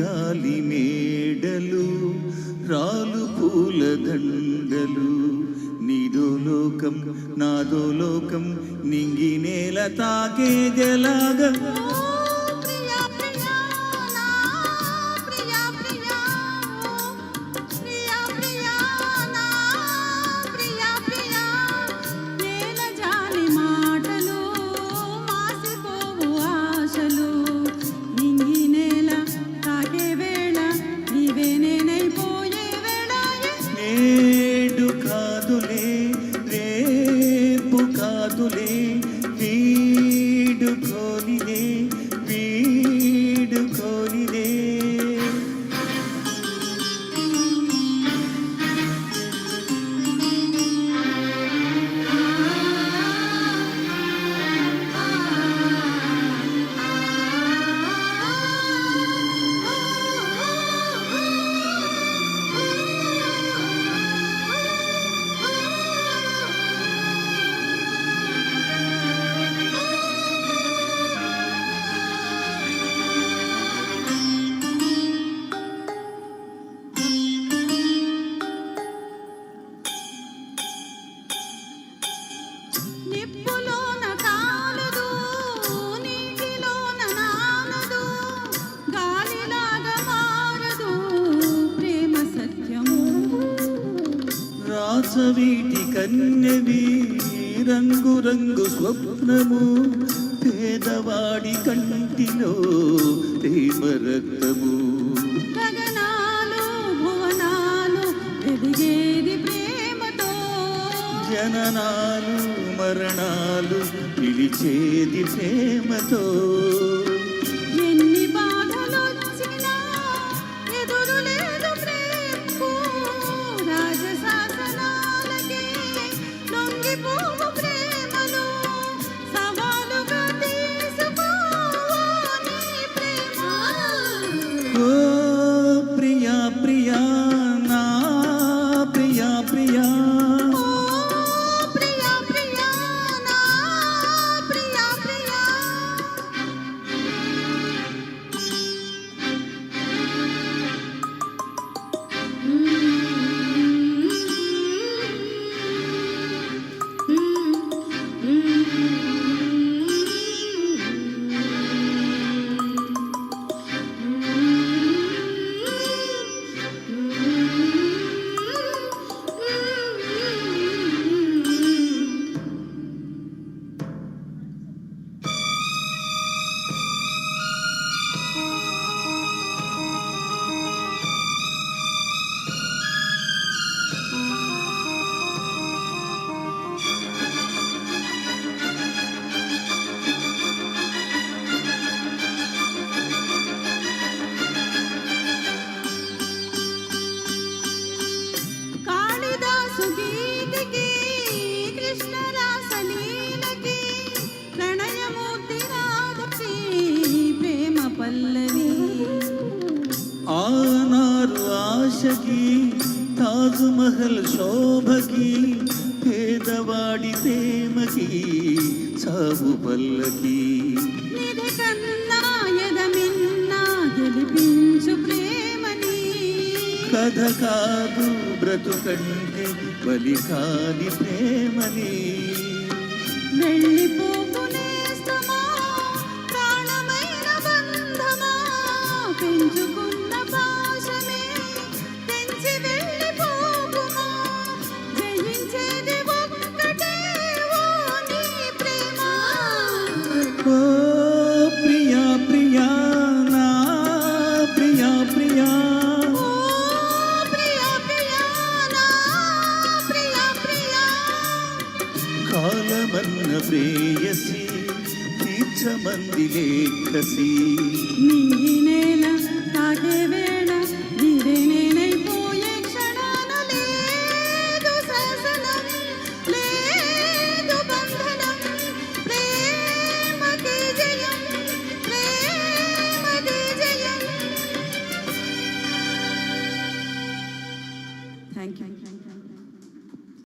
గాలి మేడలు రాలు పూల దండలు. నీదో లోకం నాదో లోకం నింగి నేల తాకే జలాగ. వీటి కన్యవి రంగు రంగు స్వప్నము పేదవాడి కంటిలో ప్రేమ రక్తము. జననాలు మరణాలు పిలిచేది ప్రేమతో. శోభకి తాజ్మహల్ శోభకి పేదవాడి ప్రేమకి సాగు పల్లకి. కథ కాదు బ్రతుకంటే బలి కాని ప్రేమని. వెళ్ళి శ్రేయసి తీర్చమంది లేఖసి నిన్నే